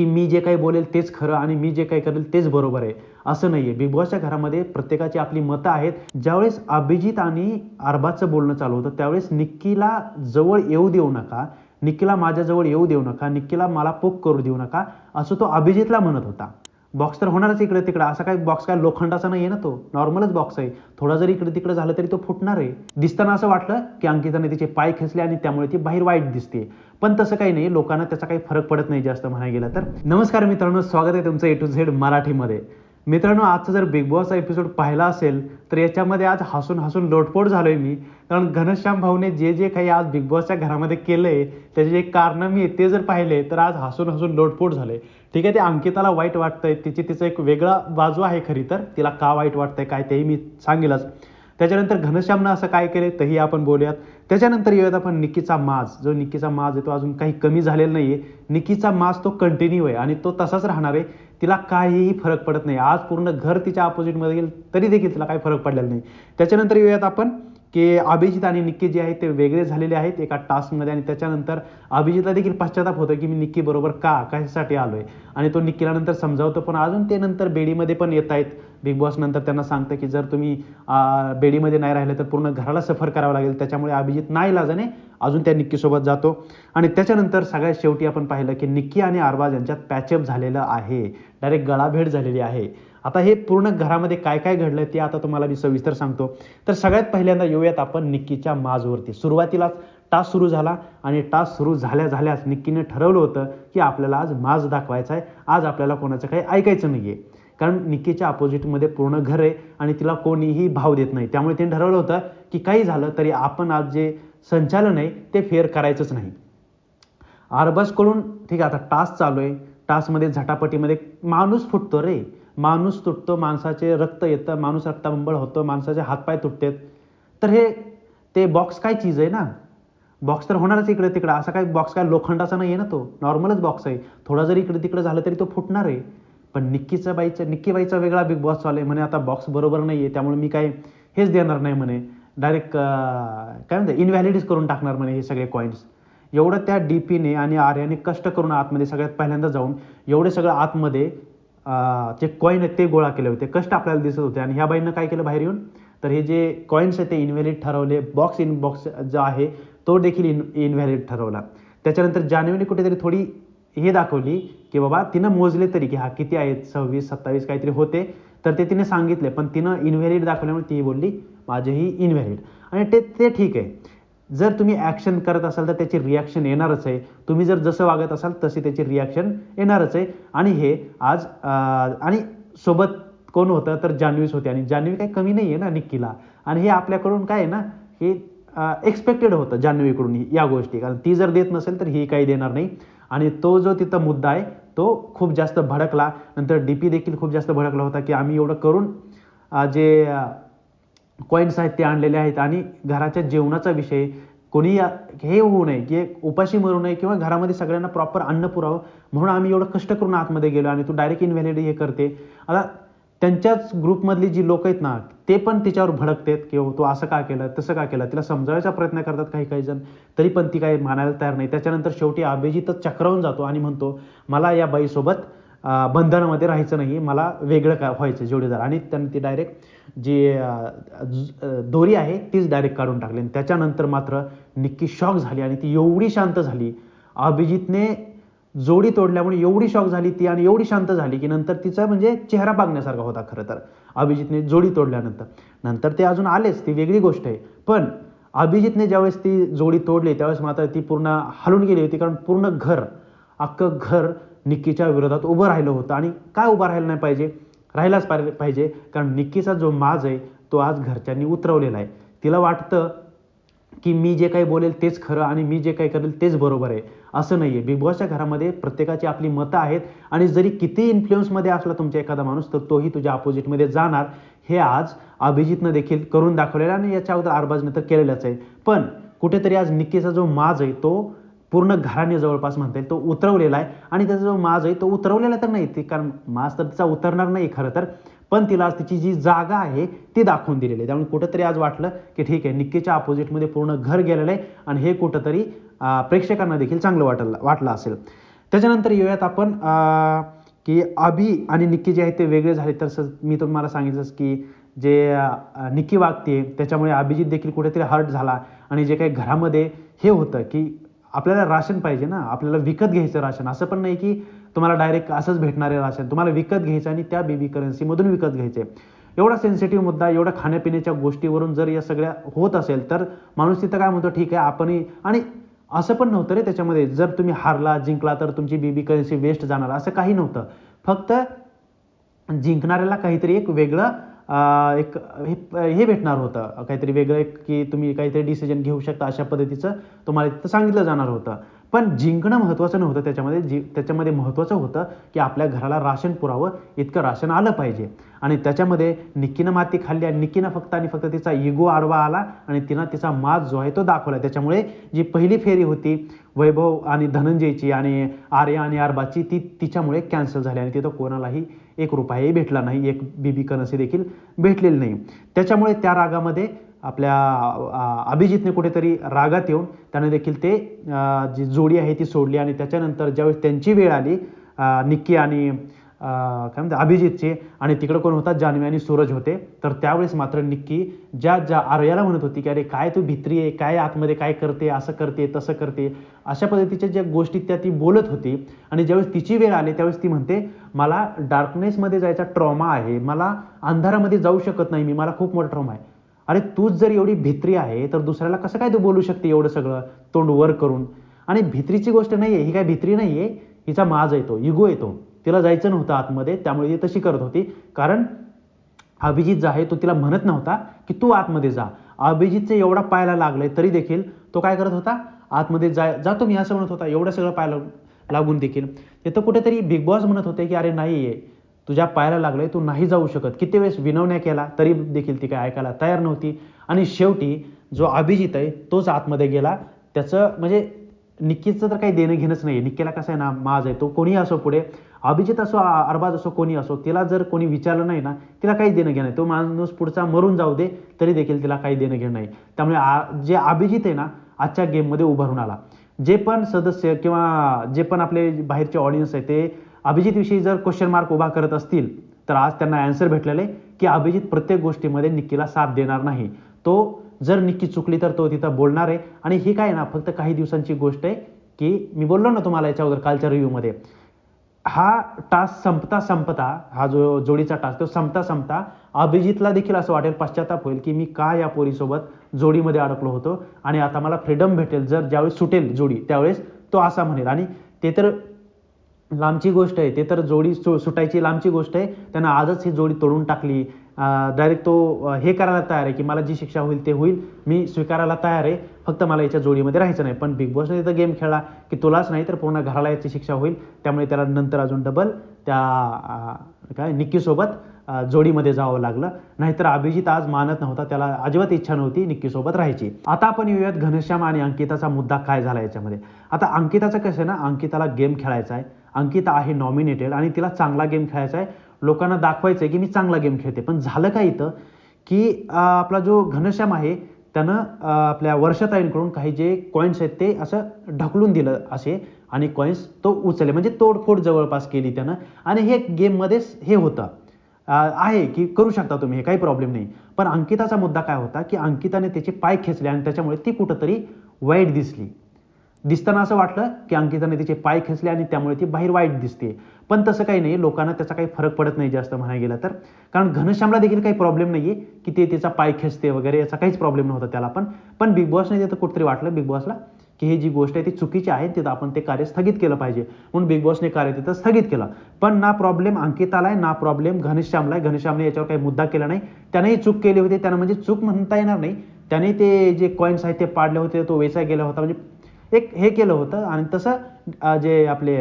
की मी जे काही बोलेल तेच खरं आणि मी जे काही करेल तेच बरोबर आहे. असं नाहीये. बिग बॉसच्या घरामध्ये प्रत्येकाची आपली मतं आहेत. ज्यावेळेस अभिजित आणि अरबाजचं बोलणं चालू होतं त्यावेळेस निक्कीला जवळ येऊ देऊ नका. निक्कीला माझ्याजवळ येऊ देऊ नका. निक्कीला मला पोक करू देऊ नका. असं तो अभिजितला म्हणत होता. बॉक्स तर होणारच इकडे तिकडे. असा काय बॉक्स काय लोखंडाचा नाही आहे ना तो? नॉर्मलच बॉक्स आहे. थोडा जरी इकडे तिकडे झालं तरी तो फुटणार आहे. दिसताना असं वाटलं की अंकिताने तिचे पाय खेचले आणि त्यामुळे ती बाहेर वाईट दिसते पण तसं काही नाही. लोकांना त्याचा काही फरक पडत नाही जास्त म्हणायला गेलं तर. नमस्कार मित्रांनो. स्वागत आहे तुमचं ए टू झेड मराठीमध्ये. मित्रांनो आजचा जर बिग बॉसचा एपिसोड पाहिला असेल तर याच्यामध्ये आज हसून हसून लोटपोट झालोय मी. कारण घनश्याम भाऊने जे जे काही आज बिग बॉसच्या घरामध्ये केलंय त्याचे जे कारण मी ते जर पाहिले तर आज हसून हसून लोटपोट झालंय. ठीक आहे ते अंकिताला वाईट वाटतंय तिची तिचं एक वेगळा बाजू आहे खरी तर. तिला का वाईट वाटतंय काय तेही मी सांगेलच. त्याच्यानंतर घनश्यामनं असं काय केले तेही आपण बोलूयात. त्याच्यानंतर येऊयात आपण निकीचा माज. जो निकीचा माज आहे तो अजून काही कमी झालेला नाही आहे निकीचा माज तो कंटिन्यू आहे आणि तो तसाच राहणार आहे. तिला काहीही फरक पडत नाही. आज पूर्ण घर तिच्या ऑपोजिटमध्ये गेलं तरी देखील तिला काही फरक पडलेला नाही. त्याच्यानंतर येऊयात आपण. की अभिजित आणि निक्की जे आहेत ते वेगळे झालेले आहेत एका टास्कमध्ये आणि त्याच्यानंतर अभिजितला देखील पश्चाताप होतो की मी निक्की बरोबर का कशासाठी आलोय? आणि तो निक्कीला नंतर समजावतो पण अजून ते नंतर बेडीमध्ये पण येत आहेत. बिग बॉस नंतर त्यांना सांगतं की जर तुम्ही बेडीमध्ये नाही राहिले तर पूर्ण घराला सफर करावं लागेल. त्याच्यामुळे अभिजित नाही लाजाने अजून त्या निक्कीसोबत जातो. आणि त्याच्यानंतर सगळ्यात शेवटी आपण पाहिलं की निक्की आणि आरबाज यांच्यात पॅचअप झालेलं आहे. डायरेक्ट गळाभेट झालेली आहे. आता हे पूर्ण घरामध्ये काय काय घडलं ते आता तुम्हाला मी सविस्तर सांगतो. तर सगळ्यात पहिल्यांदा येऊयात आपण निक्कीच्या माजवरती. सुरुवातीलाच टास सुरू झाला आणि टास्क सुरू झाल्या झाल्याच निक्कीने ठरवलं होतं की आपल्याला आज माज दाखवायचा आहे. आज आपल्याला कोणाचं काही ऐकायचं नाही आहे कारण निक्कीच्या अपोजिटमध्ये पूर्ण घर आहे आणि तिला कोणीही भाव देत नाही. त्यामुळे तिने ठरवलं होतं की काही झालं तरी आपण आज जे संचालन आहे ते फेअर करायचंच नाही. आरबसकडून ठीक आहे आता टास्क चालू आहे. टासमध्ये झटापटीमध्ये माणूस फुटतो रे. माणूस तुटतो माणसाचे रक्त येतं माणूस रक्ताबंबळ होतो माणसाचे हातपाय तुटतात. तर हे ते बॉक्स काय चीज आहे ना? बॉक्स तर होणारच इकडे तिकडे. असा काय बॉक्स काय लोखंडाचा नाही आहे ना तो? नॉर्मलच बॉक्स आहे. थोडा जरी इकडे तिकडे झालं तरी तो फुटणार आहे. पण निक्कीचा बाईचा निक्की बाईचा वेगळा बिग बॉस चालू आहे म्हणे आता बॉक्स बरोबर नाही आहे त्यामुळे मी काय हेच देणार नाही म्हणे. डायरेक्ट काय म्हणते इनव्हॅलिडीज करून टाकणार म्हणे हे सगळे कॉईन्स एवढं त्या डी पीने आणि आर्याने कष्ट करून आतमध्ये सगळ्यात पहिल्यांदा जाऊन एवढे सगळं आतमध्ये जे कॉईन आहेत ते गोळा केले होते. कष्ट आपल्याला दिसत होते. आणि ह्या बाईंना काय केलं बाहेर येऊन? तर हे जे कॉईन्स आहेत ते इनव्हॅलिड ठरवले. बॉक्स इन बॉक्स जो आहे तो देखील इन इनव्हॅलिड ठरवला. त्याच्यानंतर जान्हवीने कुठेतरी थोडी हे दाखवली की बाबा तिनं मोजले तरी की हा किती आहेत? सव्वीस सत्तावीस काहीतरी होते. तर ते तिने सांगितले पण तिनं इनव्हॅलिड दाखवल्यामुळे ती बोलली माझेही इनव्हॅलिड आणि ते ते ठीक आहे. जर तुम्ही ॲक्शन करत असाल तर त्याची रिॲक्शन येणारच आहे. तुम्ही जर जसं वागत असाल तशी त्याची रिॲक्शन येणारच आहे. आणि हे आज आणि सोबत कोण होतं तर जान्हवीच होती. आणि जान्हवी काही कमी नाही आहे ना निक्कीला. आणि हे आपल्याकडून काय आहे ना हे एक्सपेक्टेड होतं जान्हवीकडून ही- या गोष्टी. कारण ती जर देत नसेल तर ही काही देणार नाही. आणि तो जो तिथं मुद्दा आहे तो खूप जास्त भडकला. नंतर डी पी देखील खूप जास्त भडकला होता की आम्ही एवढं करून जे कॉईन्स आहेत ते आणलेले आहेत आणि घराच्या जेवणाचा विषय कोणी या- हे होऊ नये की उपाशी मरू नये किंवा घरामध्ये सगळ्यांना प्रॉपर अन्न पुरावं म्हणून आम्ही एवढं कष्ट करून आतमध्ये गेलो आणि तू डायरेक्ट इनव्हॅलिड हे करते. आता त्यांच्याच ग्रुपमधली जी लोक आहेत ना ते पण तिच्यावर भडकतात की "हो, तू असं का केलं तसं का केलं तिला समजावायचा प्रयत्न करतात काही काही जण. तरी पण ती काही मानायला तयार नाही. त्याच्यानंतर शेवटी अभिजितच चक्रावून जातो आणि म्हणतो मला या बाईसोबत बंधनामध्ये राहायचं नाही मला वेगळं का व्हायचं जोडीदार. आणि त्यांनी ती डायरेक्ट जी दोरी आहे तीच डायरेक्ट काढून टाकली. आणि त्याच्यानंतर मात्र निक्की शॉक झाली आणि ती एवढी शांत झाली. अभिजितने जोडी तोडल्यामुळे एवढी शॉक झाली ती आणि एवढी शांत झाली की नंतर तिचा म्हणजे चेहरा बघण्यासारखा होता खरं तर. अभिजितने जोडी तोडल्यानंतर. नंतर ते अजून आलेच ती वेगळी गोष्ट आहे. पण अभिजितने ज्यावेळेस ती जोडी तोडली त्यावेळेस मात्र ती पूर्ण हलून गेली होती कारण पूर्ण घर अख्खं घर निक्कीच्या विरोधात उभं राहिलं होतं. आणि काय उभं राहिलं नाही पाहिजे? राहिलाच पाहिजे. कारण निक्कीचा जो माज आहे तो आज घरच्यांनी उतरवलेला आहे. तिला वाटतं की मी जे काही बोलेल तेच खरं आणि मी जे काही करेल तेच बरोबर आहे. असं नाही आहे बिग बॉसच्या घरामध्ये प्रत्येकाची आपली मतं आहेत. आणि जरी किती इन्फ्लुएन्समध्ये असला तुमचा एखादा माणूस तर तोही तुझ्या अपोजिटमध्ये जाणार. हे आज अभिजितनं देखील करून दाखवलेलं आणि याच्या अगोदर अरबाजनं तर केलेलंच आहे. पण कुठेतरी आज निक्कीचा जो माज आहे तो पूर्ण घराने जवळपास म्हणता येईल तो उतरवलेला आहे. आणि त्याचा जो माज आहे तो उतरवलेला तर नाही ते कारण माज तर तिचा उतरणार नाही खरं तर. पण तिला आज तिची जी जागा आहे ती दाखवून दिलेली आहे. त्यामुळे कुठंतरी आज वाटलं की ठीक आहे निक्कीच्या अपोजिटमध्ये पूर्ण घर गेलेलं आहे आणि हे कुठंतरी प्रेक्षकांना देखील चांगलं वाटलं वाटलं असेल. त्याच्यानंतर येऊयात आपण की अभि आणि निक्की जे आहेत ते वेगळे झाले. तर मी तुम्हाला सांगितलंच की जे निक्की वागते त्याच्यामुळे अभिजित देखील कुठेतरी हर्ट झाला. आणि जे काही घरामध्ये हे होतं की आपल्याला राशन पाहिजे ना? आपल्याला विकत घ्यायचं राशन. असं पण नाही की तुम्हाला डायरेक्ट असंच भेटणारे राशन. तुम्हाला विकत घ्यायचं आणि त्या बेबी करन्सीमधून विकत घ्यायचे एवढा सेन्सिटिव्ह मुद्दा एवढा खाण्यापिण्याच्या गोष्टीवरून जर या सगळ्या होत असेल तर माणूस तिथं काय म्हणतो ठीक आहे आपणही आणि असं पण नव्हतं रे त्याच्यामध्ये. जर तुम्ही हारला जिंकला तर तुमची बेबी करन्सी वेस्ट जाणार. असं काही नव्हतं. फक्त जिंकणाऱ्याला काहीतरी एक वेगळं एक हे हे भेटणार होतं. काहीतरी वेगळं एक की तुम्ही काहीतरी डिसिजन घेऊ शकता अशा पद्धतीचं तुम्हाला तिथं सांगितलं जाणार होतं. पण जिंकणं महत्त्वाचं नव्हतं त्याच्यामध्ये. जी त्याच्यामध्ये महत्त्वाचं होतं की आपल्या घराला राशन पुरावं इतकं राशन आलं पाहिजे. आणि त्याच्यामध्ये निक्कीनं माती खाल्ली आणि निक्कीनं फक्त आणि फक्त तिचा इगो आडवा आला आणि तिनं तिचा मास जो आहे तो दाखवला. त्याच्यामुळे जी पहिली फेरी होती वैभव आणि धनंजयची आणि आर्या आणि आरबाची ती तिच्यामुळे कॅन्सल झाली आणि तिथं कोणालाही एक रुपयाही भेटला नाही एक बीबी कनसी देखील भेटलेली नाही. त्याच्यामुळे त्या रागामध्ये आपल्या अभिजितने कुठेतरी रागात येऊन त्याने देखील ते जी जोडी आहे ती सोडली आणि त्याच्यानंतर ज्यावेळेस त्यांची वेळ आली निक्की आणि काय म्हणतात अभिजितचे. आणि तिकडं कोण होता? जान्हवी आणि सूरज होते. तर त्यावेळेस मात्र निक्की ज्या ज्या आर्याला म्हणत होती की अरे काय तू भित्री आहे? काय आतमध्ये काय करते? असं करते तसं करते. अशा पद्धतीच्या ज्या गोष्टी त्या ती बोलत होती. आणि ज्यावेळेस तिची वेळ आली त्यावेळेस ती म्हणते मला डार्कनेसमध्ये जायचा ट्रॉमा आहे. मला अंधारामध्ये जाऊ शकत नाही मी. मला खूप मोठा ट्रॉमा आहे. अरे तूच जर एवढी भित्री आहे तर दुसऱ्याला कसं काय तू बोलू शकते एवढं सगळं? तोंड वर करून. आणि भित्रीची गोष्ट नाही आहे ही काय भित्री नाही आहे हिचा माज येतो इगो येतो. तिला जायचं नव्हतं आतमध्ये त्यामुळे ती तशी करत होती. कारण अभिजित जो आहे तो तिला म्हणत नव्हता की तू आतमध्ये जा. अभिजितचे एवढा पायाला लागलंय तरी देखील तो काय करत होता? आतमध्ये जा जातो मी असं म्हणत होता. एवढं सगळं पायाला लागून देखील. तिथं कुठेतरी बिग बॉस म्हणत होते की अरे नाही आहे तुझ्या पायाला लागलंय तू नाही जाऊ शकत. किती वेळेस विनवण्या केला तरी देखील ती काय ऐकायला तयार नव्हती. आणि शेवटी जो अभिजित आहे तोच आतमध्ये गेला. त्याचं म्हणजे निक्कीचं तर काही देणं घेणंच नाही निक्कीला कसं आहे ना माज आहे तो कोणी असो पुढे अभिजित असो अरबाज असो कोणी असो तिला जर कोणी विचारलं नाही ना तिला काही देणं घेणं नाही. तो माणूस पुढचा मरून जाऊ दे तरी देखील तिला काही देणं घेणं नाही. त्यामुळे आ- जे अभिजित आहे ना आजच्या गेममध्ये उभारून आला. जे पण सदस्य किंवा जे पण आपले बाहेरचे ऑडियन्स आहे ते अभिजितविषयी जर क्वेश्चन मार्क उभा करत असतील तर आज त्यांना अँसर भेटलेलं आहे की अभिजित प्रत्येक गोष्टीमध्ये निक्कीला साथ देणार नाही. तो जर निक्की चुकली तर तो तिथं बोलणार आहे. आणि ही काय ना फक्त काही दिवसांची गोष्ट आहे की मी बोललो ना तुम्हाला याच्या अगोदर कालच्या रिव्ह्यूमध्ये हा टास्क संपता संपता हा जो जोडीचा टास्क तो संपता संपता अभिजितला देखील असं वाटेल पश्चाताप होईल की मी का या पोरीसोबत जोडीमध्ये अडकलो होतो. आणि आता मला फ्रीडम भेटेल जर ज्यावेळेस सुटेल जोडी त्यावेळेस तो असा म्हणेल. आणि ते तर लांबची गोष्ट आहे ते तर जोडी सु सुटायची लांबची गोष्ट आहे त्यानं आजच ही जोडी तोडून टाकली. डायरेक्ट तो हे करायला तयार आहे की मला जी शिक्षा होईल ते होईल मी स्वीकारायला तयार आहे फक्त मला याच्या जोडीमध्ये राहायचं नाही. पण बिग बॉसने तिथं गेम खेळला की तुलाच नाही तर पूर्ण घराला याची शिक्षा होईल त्यामुळे त्याला नंतर अजून डबल त्या काय निक्कीसोबत जोडीमध्ये जावं लागलं. नाहीतर अभिजित आज मानत नव्हता त्याला अजिबात इच्छा नव्हती निक्कीसोबत राहायची. आता आपण येऊयात घनश्याम आणि अंकिताचा मुद्दा काय झाला याच्यामध्ये. आता अंकिताचं कसं आहे ना अंकिताला गेम खेळायचा आहे. अंकिता आहे नॉमिनेटेड आणि तिला चांगला गेम खेळायचा आहे. लोकांना दाखवायचं आहे की मी चांगला गेम खेळते. पण झालं काय इथं? की आपला जो घनश्याम आहे त्यानं आपल्या वर्षताईंकडून काही जे कॉईन्स आहेत ते असं ढकलून दिलं असे आणि कॉईन्स तो उचलले. म्हणजे तोडफोड जवळपास केली त्यानं. आणि हे गेममध्येच हे होतं. आहे की करू शकता तुम्ही हे काही प्रॉब्लेम नाही. पण अंकिताचा मुद्दा काय होता की अंकिताने त्याचे पाय खेचले आणि त्याच्यामुळे ती कुठंतरी वाईट दिसली. दिसताना असं वाटलं की अंकिताने तिचे पाय खेचले आणि त्यामुळे ती बाहेर वाईट दिसते. पण तसं काही नाही लोकांना त्याचा काही फरक पडत नाही जास्त म्हणायला गेलं तर. कारण घनश्यामला देखील काही प्रॉब्लेम नाहीये की ते तिचा पाय खेचते वगैरे याचा काहीच प्रॉब्लेम नव्हता त्याला पण. पण बिग बॉसने तिथं कुठेतरी वाटलं बिग बॉसला की ही जी गोष्ट आहे ती चुकीची आहे तिथं आपण ते कार्य स्थगित केलं पाहिजे. म्हणून बिग बॉसने कार्य तिथं स्थगित केलं. पण ना प्रॉब्लेम अंकिताला आहे ना प्रॉब्लेम घनश्यामला आहे घनश्यामने याच्यावर काही मुद्दा केला नाही. त्यानेही चूक केली होती त्यानं म्हणजे चूक म्हणता येणार नाही. त्याने ते जे कॉईन्स आहेत ते पाडले होते तो वेचा गेला होता. म्हणजे एक हे केलं होतं आणि तसं जे आपले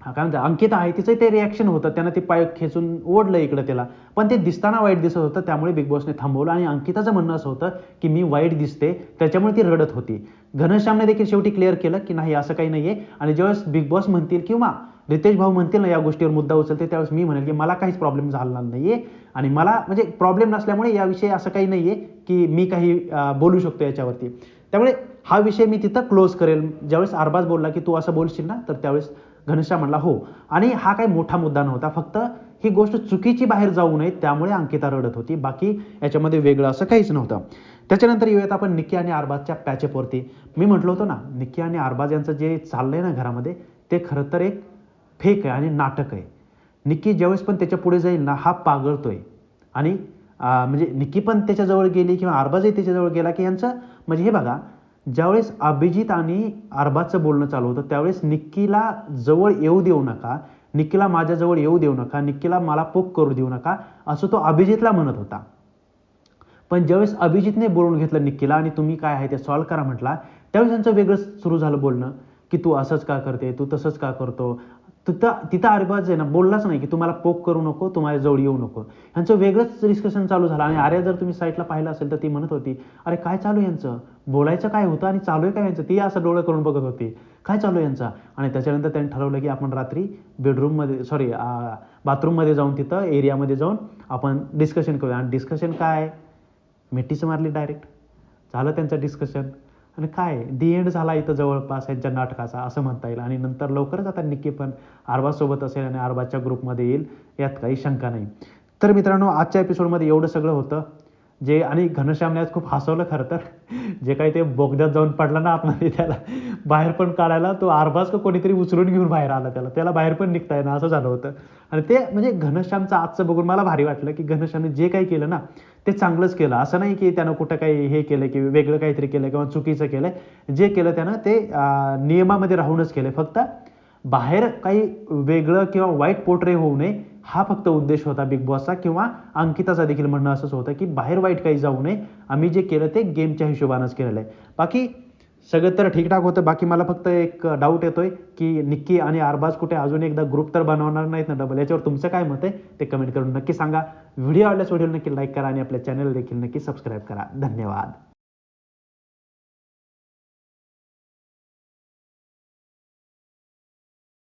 हा, काय म्हणतात अंकिता आहे तिचं ते रिॲक्शन होतं. त्यानं ते पाय खेचून ओढलं इकडं त्याला. पण ते दिसताना वाईट दिसत होतं त्यामुळे बिग बॉसने थांबवलं आणि अंकिताचं म्हणणं असं होतं की मी वाईट दिसते त्याच्यामुळे ती रडत होती. घनश्यामने देखील शेवटी क्लिअर केलं की नाही असं काही नाहीये. आणि ज्यावेळेस बिग बॉस म्हणतील किंवा रितेश भाऊ म्हणतील ना या गोष्टीवर मुद्दा उचलते त्यावेळेस मी म्हणेल की मला काहीच प्रॉब्लेम झाला नाहीये. आणि मला म्हणजे प्रॉब्लेम नसल्यामुळे याविषयी असं काही नाहीये की मी काही बोलू शकतो याच्यावरती. त्यामुळे हा विषय मी तिथं क्लोज करेल. ज्यावेळेस अरबाज बोलला की तू असं बोलशील ना तर त्यावेळेस घनश्याम म्हणला हो. आणि हा काही मोठा मुद्दा नव्हता. फक्त ही गोष्ट चुकीची बाहेर जाऊ नये त्यामुळे अंकिता रडत होती. बाकी याच्यामध्ये वेगळं असं काहीच नव्हतं. त्याच्यानंतर येऊयात आपण निक्की आणि अरबाजच्या पॅचअपवरती मी म्हटलं होतं ना निक्की आणि अरबाज यांचं जे चाललंय ना घरामध्ये ते खरं तर एक फेक आहे आणि नाटक आहे. निक्की ज्यावेळेस पण त्याच्या पुढे जाईल ना हा पागळतोय. आणि म्हणजे निक्की पण त्याच्याजवळ गेली किंवा अरबाजही त्याच्याजवळ गेला की यांचं म्हणजे हे बघा ज्यावेळेस अभिजित आणि अरबाचं बोलणं चालू होतं त्यावेळेस निक्कीला जवळ येऊ देऊ नका निक्कीला माझ्याजवळ येऊ देऊ नका निक्कीला मला पोक करू देऊ नका असं तो अभिजितला म्हणत होता. पण ज्यावेळेस अभिजितने बोलून घेतलं निक्कीला आणि तुम्ही काय आहे ते सॉल्व्ह करा म्हटला त्यावेळेस त्यांचं वेगळं सुरू झालं बोलणं की तू असंच का करते तू तसंच का करतो तिथं तिथं अरबाज आहे ना बोललाच नाही की तुम्हाला पोक करू नको तुम्हाला जवळ येऊ नको. यांचं वेगळंच डिस्कशन चालू झालं. आणि आर्या जर तुम्ही साईटला पाहिलं असेल तर ती म्हणत होती अरे काय चालू आहे यांचं? बोलायचं काय होतं आणि चालू आहे काय यांचं? ती असं डोळं करून बघत होती. काय चालू आहे यांचं? आणि त्याच्यानंतर त्यांनी ठरवलं की आपण रात्री बेडरूममध्ये सॉरी बाथरूममध्ये जाऊन तिथं एरियामध्ये जाऊन आपण डिस्कशन करूया. आणि डिस्कशन काय? मिठीच मारली डायरेक्ट झालं त्यांचं डिस्कशन आणि काय दी एंड झाला इथं जवळपास यांच्या नाटकाचा असं म्हणता येईल. आणि नंतर लवकरच आता निक्की पण आरबासोबत असेल आणि आरबाच्या ग्रुपमध्ये येईल यात काही शंका नाही. तर मित्रांनो आजच्या एपिसोडमध्ये एवढं सगळं होतं. जे आणि घनश्यामने आज खूप हसवलं खरं तर. जे काही ते बोगद्यात जाऊन पडला ना आतमध्ये त्याला बाहेर पण काढायला तो आरबाज का कोणीतरी उचलून घेऊन बाहेर आला त्याला. त्याला बाहेर पण निघता येणं असं झालं होतं. आणि ते म्हणजे घनश्यामचं आजचं बघून मला भारी वाटलं की घनश्यामने जे काही केलं ना ते चांगलंच केलं. असं नाही की त्यानं कुठं काही हे केलं की वेगळं काहीतरी केलं किंवा चुकीचं केलं. जे केलं त्यानं ते नियमामध्ये राहूनच केलं. फक्त बाहेर काही वेगळं किंवा वाईट पोर्ट्रे होऊ नये हा फक्त उद्देश होता बिग बॉसचा किंवा अंकिताचा देखील म्हणणं असंच होतं की बाहेर वाईट काही जाऊ नये. आम्ही जे केलं ते गेमच्या हिशोबानंच केलेलं आहे. बाकी सगळं तर ठीकठाक होतं. बाकी मला फक्त एक डाऊट येतोय की निक्की आणि आरबाज कुठे? अजून एकदा ग्रुप तर बनवणार नाहीत ना डबल याच्यावर तुमचं काय मत आहे? ते कमेंट करून नक्की सांगा. व्हिडिओ आवडल्यास व्हिडिओ नक्की लाईक करा आणि आपल्या चॅनल देखील नक्की सबस्क्राईब करा. धन्यवाद.